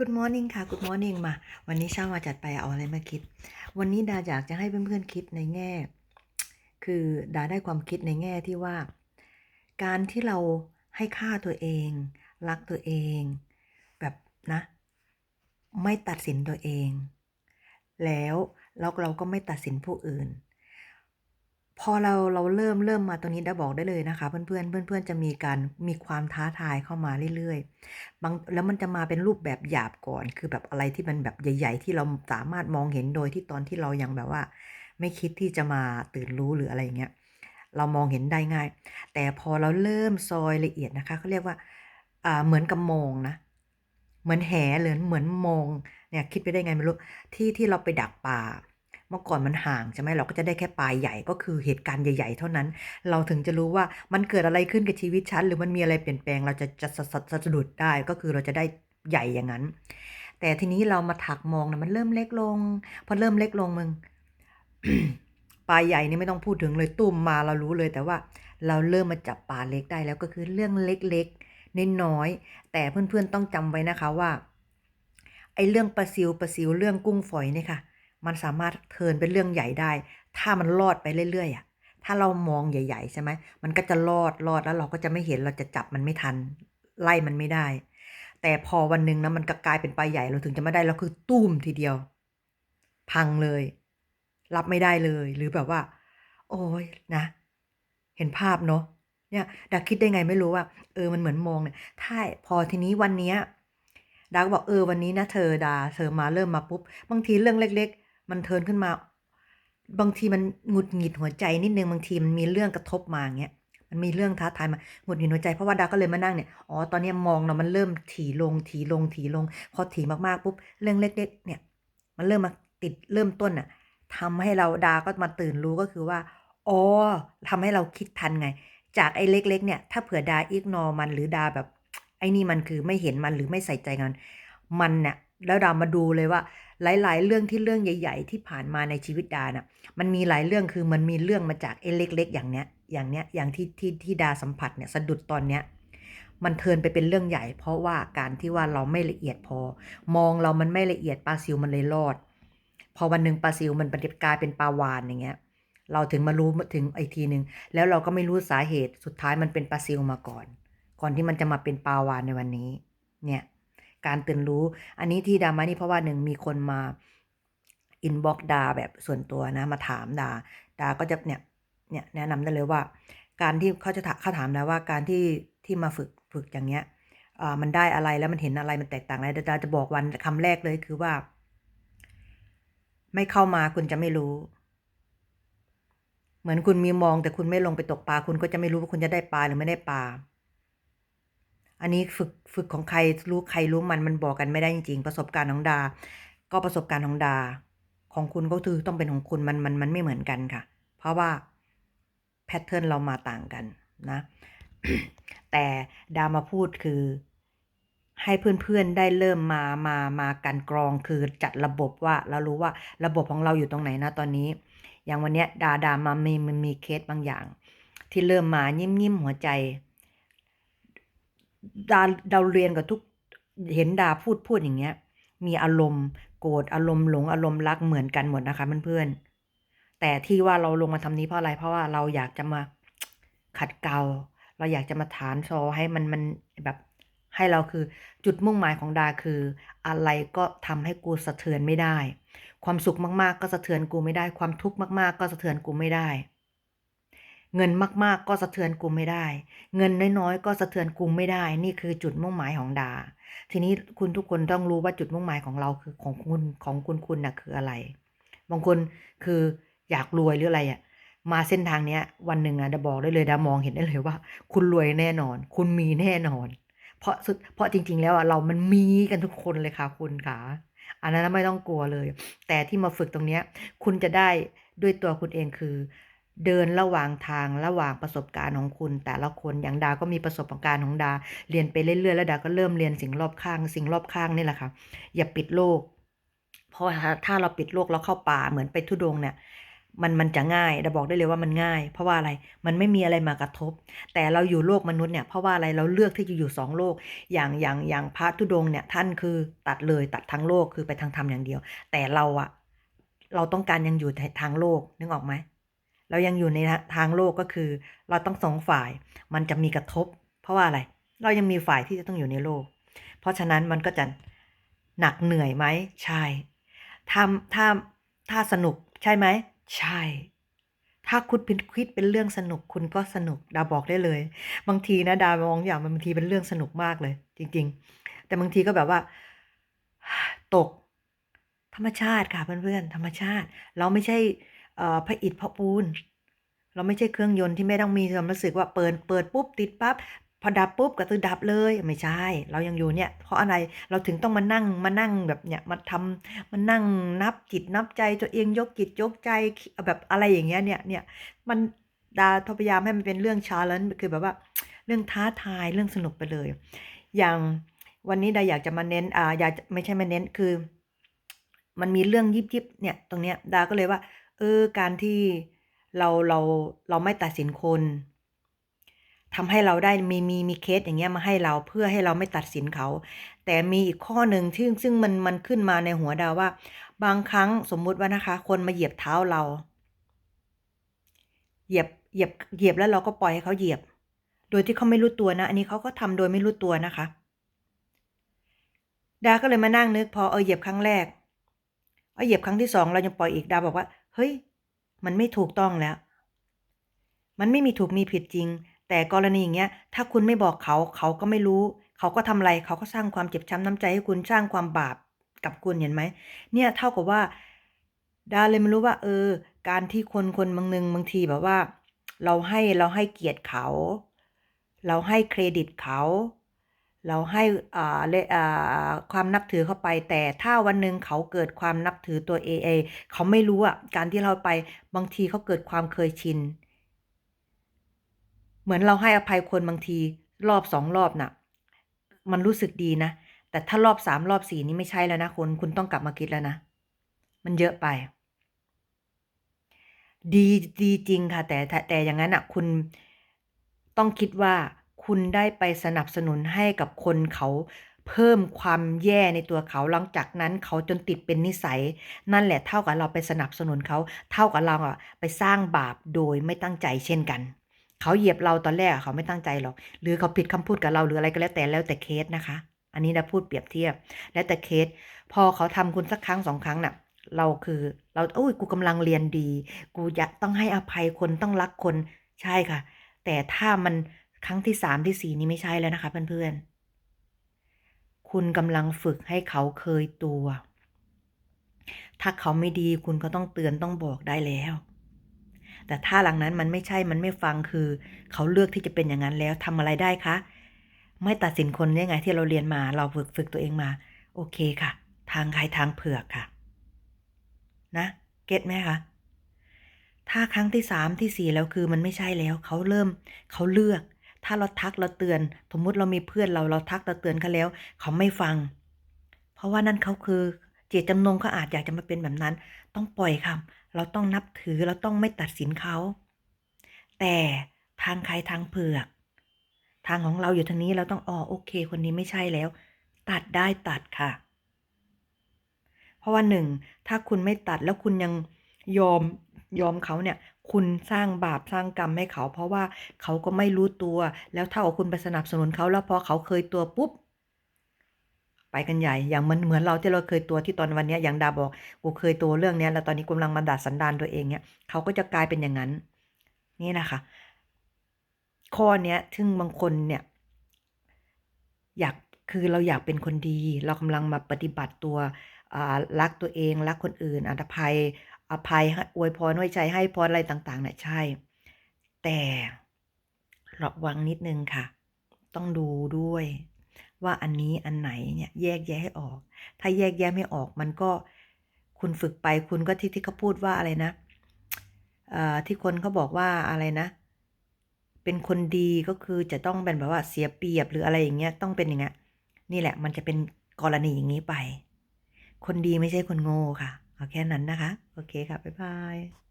Good morning ค่ะ Good morning มา วันนี้เช้ามาจัดไปเอาอะไรมาคิด วันนี้ดาอยากจะให้เพื่อนๆคิดในแง่ คือดาได้ความคิดในแง่ที่ว่า การที่เราให้ค่าตัวเอง รักตัวเอง แบบนะ ไม่ตัดสินตัวเอง แล้วแล้วเราก็ไม่ตัดสินผู้อื่น พอเราเราเริ่มเริ่มมาตรงนี้ได้บอกได้เลยนะคะ เพื่อนเพื่อนเพื่อนเพื่อนจะมีการมีความท้าทายเข้ามาเรื่อยๆบางแล้วมันจะมาเป็นรูปแบบหยาบก่อน คือแบบอะไรที่มันแบบใหญ่ ๆ ที่เราสามารถมองเห็นโดยที่ตอนที่เรายังแบบว่า ไม่คิดที่จะมาตื่นรู้หรืออะไรเงี้ยเรามองเห็นได้ง่าย แต่พอเราเริ่มซอยละเอียดนะคะเขาเรียกว่าอ่าเหมือนกับมองนะเหมือนแหเหรือเหมือนมองเนี่ยคิดไปได้ไงไม่รู้ที่ที่เราไปดักปลา เมื่อก่อนมันห่างใช่ไหมเราก็จะได้แค่ปลายใหญ่ก็คือเหตุการณ์ใหญ่ ๆ เท่านั้น เราถึงจะรู้ว่ามันเกิดอะไรขึ้นกับชีวิตฉันหรือมันมีอะไรเปลี่ยนแปลงเราจะจะสะสะดุดได้ก็คือเราจะได้ใหญ่อย่างนั้น แต่ทีนี้เรามาถักมองนะมันเริ่มเล็กลงพอเริ่มเล็กลงมึงปลายใหญ่นี่ไม่ต้องพูดถึงเลยตุ่มมาเรารู้เลยแต่ว่าเราเริ่มมาจับปลาเล็กได้แล้วก็คือเรื่องเล็กๆน้อยๆแต่เพื่อนๆต้องจำไว้นะคะว่าไอ้เรื่องปลาซิวปลาซิวเรื่องกุ้งฝอยเนี่ยค่ะ มันสามารถเทินเป็นเรื่องใหญ่ได้ ถ้ามันรอดไปเรื่อยๆอะถ้าเรามองใหญ่ ๆ ใช่ไหมมันก็จะรอดรอดแล้วเราก็จะไม่เห็นเราจะจับมันไม่ทัน ไล่มันไม่ได้ แต่พอวันหนึ่งนะมันก็กลายเป็นปลาใหญ่เราถึงจะไม่ได้แล้วคือตุ้มทีเดียว พังเลย รับไม่ได้เลยหรือแบบว่า โอ้ยนะ เห็นภาพเนาะเนี่ยดาคิดได้ไงไม่รู้ว่า เออมันเหมือนมองเนี่ยถ้าพอทีนี้วันเนี้ยดาก็บอกเออวันนี้นะเธอดาเธอมาเริ่มมาปุ๊บบางทีเรื่องเล็ก ๆ มันเทินขึ้นมา บางทีมันหงุดหงิดหัวใจนิดนึงบางทีมันมีเรื่องกระทบมาอย่างเงี้ยมันมีเรื่องท้าทายมาหงุดหงิดหัวใจเพราะว่าดาก็เลยมานั่งเนี่ยอ๋อตอนนี้มองเรามันเริ่มถี่ลงถี่ลงถี่ลง พอถี่มากๆปุ๊บเรื่องเล็ก ๆ เนี่ย มันเริ่มมาติดเริ่มต้นน่ะทำให้เราดาก็มาตื่นรู้ก็คือว่าอ๋อทำให้เราคิดทันไง จากไอ้เล็ก ๆ เนี่ย ถ้าเผื่อดาอิกนอมันหรือดาแบบ ไอ้นี่มันคือไม่เห็นมันหรือไม่ใส่ใจมันมันเนี่ยแล้วดามาดูเลยว่า หลาย ๆ เรื่องที่เรื่องใหญ่ ๆ ที่ผ่านมาในชีวิตดาน่ะมันมีหลายเรื่องคือมันมีเรื่องมาจากไอ้เล็ก ๆ อย่างเนี้ยอย่างเนี้ยอย่างที่ที่ที่ดาสัมผัสเนี่ยสะดุดตอนเนี้ยมันเทินไปเป็นเรื่องใหญ่ เพราะว่าการที่ว่าเราไม่ละเอียดพอ มองเรามันไม่ละเอียดปลาซิวมันเลยรอด พอวันหนึ่งปลาซิวมันกลายเป็นปลาวานอย่างเงี้ยเราถึงมารู้ถึงไอทีหนึ่งแล้วเราก็ไม่รู้สาเหตุสุดท้ายมันเป็นปลาซิวมาก่อน ก่อนที่มันจะมาเป็นปลาวานในวันนี้ เนี่ย การตื่นรู้ อันนี้ที่ดามานี่เพราะว่าหนึ่งมีคนมาอินบ็อกดาแบบส่วนตัวนะ มาถามดาดาก็จะเนี่ยเนี่ยแนะนำได้เลยว่า การที่เขาจะถามเขาถามนะว่าการที่ที่มาฝึกฝึกอย่างเงี้ยมันได้อะไรแล้วมันเห็นอะไรมันแตกต่างอะไรดาจะบอกวันคำแรกเลยคือว่า ไม่เข้ามาคุณจะไม่รู้ เหมือนคุณมีมองแต่คุณไม่ลงไปตกปลาคุณก็จะไม่รู้ว่าคุณจะได้ปลาหรือไม่ได้ปลา อันนี้ฝึกฝึกของใครรู้ใครรู้มันมันบอกกันไม่ได้จริงๆ ประสบการณ์ของดา ก็ประสบการณ์ของดา ของคุณก็คือต้องเป็นของคุณมันมันมันไม่เหมือนกันค่ะ เพราะว่าแพทเทิร์นเรามาต่างกันนะ แต่ดามาพูดคือให้เพื่อนๆได้เริ่มมา มา มากันกรองคือจัดระบบว่าเรารู้ว่าระบบของเราอยู่ตรงไหนนะตอนนี้ อย่างวันเนี้ยดาดามามีมันมีเคสบางอย่าง ที่เริ่มมายิ้มยิ้มหัวใจ ดาเราเรียนกับทุกเห็นดาพูดพูดอย่างเงี้ย มีอารมณ์โกรธอารมณ์หลงอารมณ์รักเหมือนกันหมดนะคะเพื่อนๆแต่ที่ว่าเราลงมาทำนี้เพราะอะไร เพราะว่าเราอยากจะมาขัดเกลาเราอยากจะมาฐานโซให้มันมันแบบให้เราคือจุดมุ่งหมายของดาคือ อะไรก็ทำให้กูสะเทือนไม่ได้ ความสุขมากๆ ก็สะเทือนกูไม่ได้ ความทุกข์มากๆ ก็สะเทือนกูไม่ได้ เงินมากๆ ก็สะเทือนกูไม่ได้ เงินน้อยๆ ก็สะเทือนกูไม่ได้ นี่คือจุดมุ่งหมายของดา ทีนี้คุณทุกคนต้องรู้ว่าจุดมุ่งหมายของเราคือของคุณของคุณคุณน่ะคืออะไร บางคนคืออยากรวยหรืออะไรอะ มาเส้นทางเนี้ย วันหนึ่งอะดาบอกได้เลยดามองเห็นได้เลยว่า คุณรวยแน่นอน คุณมีแน่นอน เพราะสุดเพราะจริง ๆ แล้วอะเรามันมีกันทุกคนเลยค่ะคุณค่ะอันนั้นไม่ต้องกลัวเลย แต่ที่มาฝึกตรงเนี้ย คุณจะได้ด้วยตัวคุณเองคือ เดินระหว่างทางระหว่างประสบการณ์ของคุณ แต่ละคนอย่างดาก็มีประสบการณ์ของดา เรียนไปเรื่อยๆแล้วดาก็เริ่มเรียนสิ่งรอบข้าง สิ่งรอบข้างนี่แหละค่ะ อย่าปิดโลก เพราะถ้าเราปิดโลกเราเข้าป่าเหมือนไปทุดงเนี่ยมันมันจะง่ายเราบอกได้เลยว่ามันง่าย เพราะว่าอะไร มันไม่มีอะไรมากระทบ แต่เราอยู่โลกมนุษย์เนี่ย เพราะว่าอะไร เราเลือกที่จะอยู่สองโลก อย่างอย่างอย่างพระธุดงเนี่ย ท่านคือตัดเลยตัดทั้งโลกคือไปทางธรรมอย่างเดียว แต่เราอะเราต้องการยังอยู่ทางโลกนึกออกไหม เรายังอยู่ในทางโลกก็คือ เราต้องสองฝ่าย มันจะมีกระทบ เพราะว่าอะไร เรายังมีฝ่ายที่จะต้องอยู่ในโลก เพราะฉะนั้นมันก็จะหนักเหนื่อยไหมใช่ถ้าถ้าถ้าสนุกใช่ไหมใช่ ถ้าคุณเป็นคิดเป็นเรื่องสนุกคุณก็สนุก ดาบอกได้เลย บางทีนะดามองอย่างมันบางทีเป็นเรื่องสนุกมากเลย จริง ๆ แต่บางทีก็แบบว่า ตก ธรรมชาติค่ะเพื่อนๆธรรมชาติ เราไม่ใช่ พระอิฐพระปูน เราไม่ใช่เครื่องยนต์ที่ไม่ต้องมีความรู้สึกว่าเปิดเปิดปุ๊บติดปั๊บพอดับปุ๊บก็คือดับเลยไม่ใช่ เรายังอยู่เนี่ยเพราะอะไรเราถึงต้องมานั่งมานั่งแบบเนี่ยมาทำมานั่งนับจิตนับใจตัวเองยกจิตยกใจแบบอะไรอย่างเงี้ยเนี่ยเนี่ยมันดาพยายามให้มันเป็นเรื่องชาเลนจ์คือแบบว่าเรื่องท้าทายเรื่องสนุกไปเลย อย่างวันนี้ดาอยากจะมาเน้นอ่าอยากไม่ใช่มาเน้นคือ มันมีเรื่องยิบยิบเนี่ยตรงเนี้ยดาก็เลยว่า เออการที่เราเราเราไม่ตัดสินคนทำให้เราได้มีมีมีเคสอย่างเงี้ยมาให้เราเพื่อให้เราไม่ตัดสินเขา แต่มีอีกข้อหนึ่งที่งซึ่งมันมันขึ้นมาในหัวดาวว่า บางครั้งสมมุติว่านะคะ คนมาเหยียบเท้าเรา เหยียบเหยียบเหยียบแล้วเราก็ปล่อยให้เขาเหยียบ โดยที่เขาไม่รู้ตัวนะ อันนี้เขาก็ทำโดยไม่รู้ตัวนะคะ ดาก็เลยมานั่งนึกพอเออเหยียบครั้งแรก เอาเหยียบครั้งที่สองเรายังปล่อยอีกดาบอกว่า เฮ้ย มันไม่ถูกต้องแล้ว มันไม่มีถูกมีผิดจริง แต่กรณีอย่างเงี้ย ถ้าคุณไม่บอกเขา เขาก็ไม่รู้ เขาก็ทำอะไร เขาก็สร้างความเจ็บช้ำน้ำใจให้คุณสร้างความบาปกับคุณเห็นไหม เนี่ยเท่ากับว่า ดาเลยไม่รู้ว่า เออ การที่คนคนบางหนึ่งบางทีแบบว่า เราให้เราให้เกียรติเขา เราให้เครดิตเขา เราให้ความนับถือเข้าไป แต่ถ้าวันหนึ่งเขาเกิดความนับถือตัวเอเขาไม่รู้อะการที่เราไปบางทีเขาเกิดความเคยชิน เหมือนเราให้อภัยคนบางทีรอบสองรอบน่ะ มันรู้สึกดีนะ แต่ถ้ารอบสามรอบสี่นี่ไม่ใช่แล้วนะคุณคุณต้องกลับมาคิดแล้วนะ มันเยอะไป ดีดีจริงค่ะ แต่แต่อย่างนั้นอะ คุณต้องคิดว่า คุณได้ไปสนับสนุนให้กับคนเขาเพิ่มความแย่ในตัวเขาหลังจากนั้นเขาจนติดเป็นนิสัย นั่นแหละเท่ากับเราไปสนับสนุนเขา เท่ากับเราอะไปสร้างบาปโดยไม่ตั้งใจเช่นกัน เขาเหยียบเราตอนแรกเขาไม่ตั้งใจหรอก หรือเขาผิดคำพูดกับเราหรืออะไรก็แล้วแต่แล้วแต่เคสนะคะ อันนี้นะพูดเปรียบเทียบ แล้วแต่เคส พอเขาทำคุณสักครั้งสองครั้งน่ะเราคือเราโอ้ยกูกำลังเรียนดี กูอยากต้องให้อภัยคนต้องรักคนใช่ค่ะ แต่ถ้ามัน ครั้งที่สามที่สี่นี้ไม่ใช่แล้วนะคะเพื่อนๆ คุณกำลังฝึกให้เขาเคยตัว ถ้าเขาไม่ดีคุณก็ต้องเตือนต้องบอกได้แล้ว แต่ถ้าหลังนั้นมันไม่ใช่มันไม่ฟังคือ เขาเลือกที่จะเป็นอย่างนั้นแล้วทำอะไรได้คะ ไม่ตัดสินคนยังไงที่เราเรียนมาเราฝึกฝึกตัวเองมา โอเคค่ะ ทางใครทางเผือกค่ะ นะ เก็ตไหมคะถ้าครั้งที่สามที่สี่แล้วคือมันไม่ใช่แล้วเขาเริ่มเขาเลือก ถ้าเราทักเราเตือน สมมุติเรามีเพื่อนเราเราทักเราเตือนเขาแล้ว เขาไม่ฟัง เพราะว่านั่นเขาคือ เจตจำนงเขาอาจอยากจะมาเป็นแบบนั้น ต้องปล่อยค่ะเราต้องนับถือเราต้องไม่ตัดสินเขา แต่ทางใครทางเผือก ทางของเราอยู่ทางนี้เราต้องอ๋อโอเค คนนี้ไม่ใช่แล้ว ตัดได้ตัดค่ะ เพราะว่าหนึ่งถ้าคุณไม่ตัดแล้วคุณยังยอมยอมเขาเนี่ย คุณสร้างบาปสร้างกรรมให้เขา เพราะว่าเขาก็ไม่รู้ตัว แล้วถ้าเอาคุณไปสนับสนุนเขาแล้วพอเขาเคยตัวปุ๊บ ไปกันใหญ่ อย่างมือนเหมือนเราที่เราเคยตัวที่ตอนวันนี้อย่างดาบอกกูเคยตัวเรื่องนี้แล้วตอนนี้กำลังมาดัดสันดานตัวเองเนี่ยเขาก็จะกลายเป็นอย่างนั้น นี่นะคะ ข้อเนี้ยซึ่งบางคนเนี่ย อยากคือเราอยากเป็นคนดี เรากำลังมาปฏิบัติตัวรักตัวเอง รักคนอื่นอภัย อภัยอวยพรไว้ใจให้พรอะไรต่างๆเนี่ยใช่ แต่ระวังนิดนึงค่ะ ต้องดูด้วย ว่าอันนี้อันไหนเนี่ยแยกแยะให้ออก ถ้าแยกแยะไม่ออกมันก็คุณฝึกไปคุณก็ที่ที่เขาพูดว่าอะไรนะที่คนเขาบอกว่าอะไรนะ เป็นคนดีก็คือจะต้องเป็นแบบว่าเสียเปรียบหรืออะไรอย่างเงี้ยต้องเป็นอย่างเงี้ยนี่แหละมันจะเป็นกรณีอย่างนี้ไป คนดีไม่ใช่คนโง่ค่ะ เอาแค่นั้นนะคะ โอเคค่ะ บ๊ายบาย